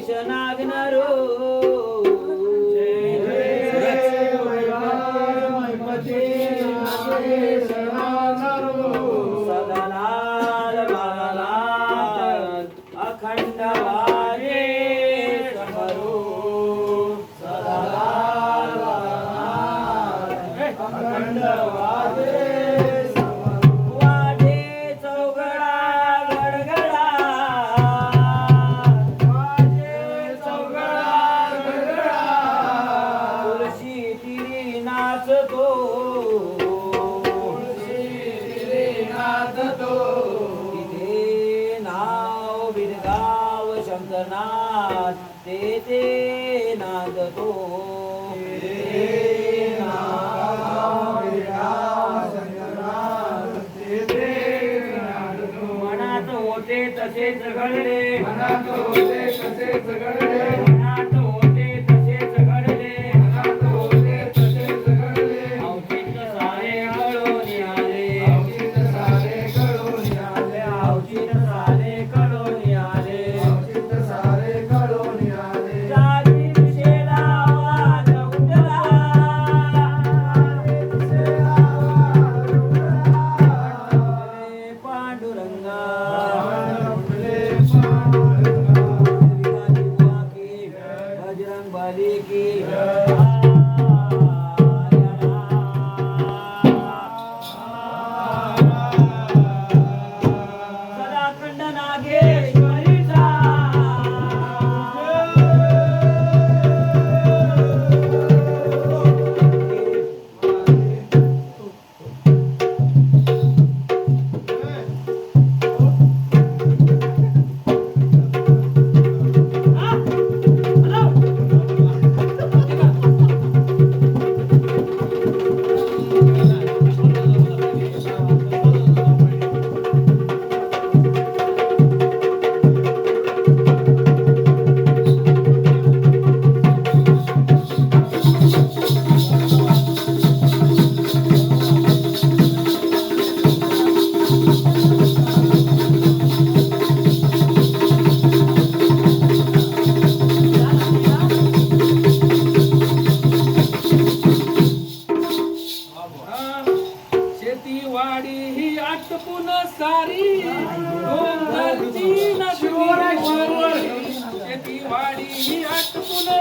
你觉呢？शंकरनाथ ते ते नाद तो. मनात होते तसे जगडले मनात होते तसे जगडले ಸಾರಿ ಓಂ ಚೀನ ಚೋರ ಚೋರ ಎತಿ ವಾಡಿ ಅಟ್ ಪುನಃ